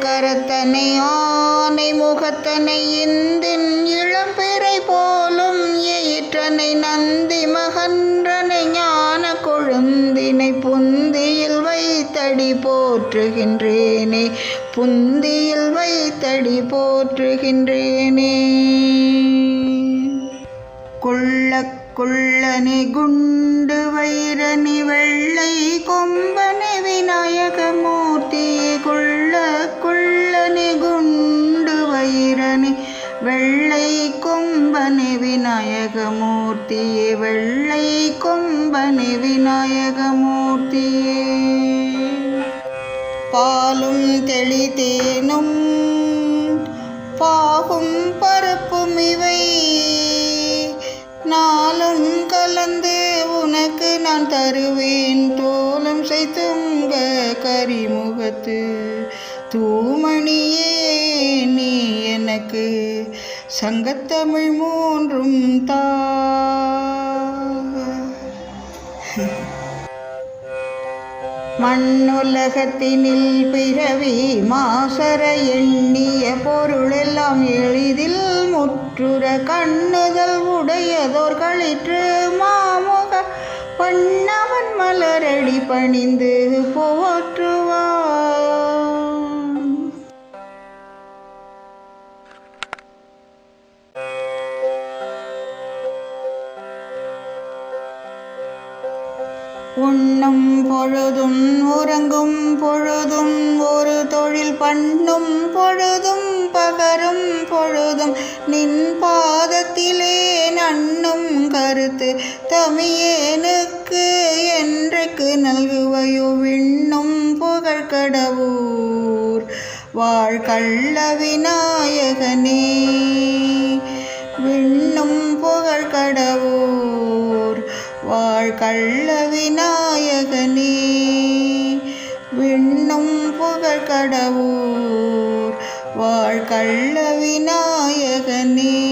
கரத்தனை ஆனை முகத்தனை இந்தின் இளம்பிறை போலும் ஏற்றனை நந்தி மகன்றனை ஞான கொழுந்தினை புந்தியில் வைத்தடி போற்றுகின்றேனே புந்தியில் வைத்தடி போற்றுகின்றேனே. கொள்ள குள்ளனி குண்டு வைரனி வெள்ளை கொம்பனி விநாயகமூர்த்தியே வெள்ளை கொம்பனி விநாயகமூர்த்தியே பாலும் தெளிதேனும் பாகும் பருப்பும் இவை. நாளும் கலந்து உனக்கு நான் தருவேன் தோலம் செய்துங்க கரிமுகத்து. தூமணியே நீ எனக்கு சங்கத்தமிழ் மூன்றும் தா. மண்ணுலகத்தினில் பிறவி மாசர எண்ணிய பொருளெல்லாம் எளிதில் முற்றுற கண்ணுதல் உடையதோர் களிற்று மாமுக பண்ணவன் மலரடி பணிந்து போற்றுவார். உண்ணும் பொழுதும் உறங்கும் பொழுதும் ஒரு தொழில் பண்ணும் பொழுதும் பகரும் பொழுதும் நின் பாதத்திலே நண்ணும் கருத்து தமியேனுக்கு என்றைக்கு நல்குவையோ விண்ணும் புகழ் கடவுர். வாழ்கள்ள விநாயகனே. வாழ்கள்ள விநாயகனே விண்ணும் புகழ் கடவுர் வாழ்கள்ள விநாயகனே.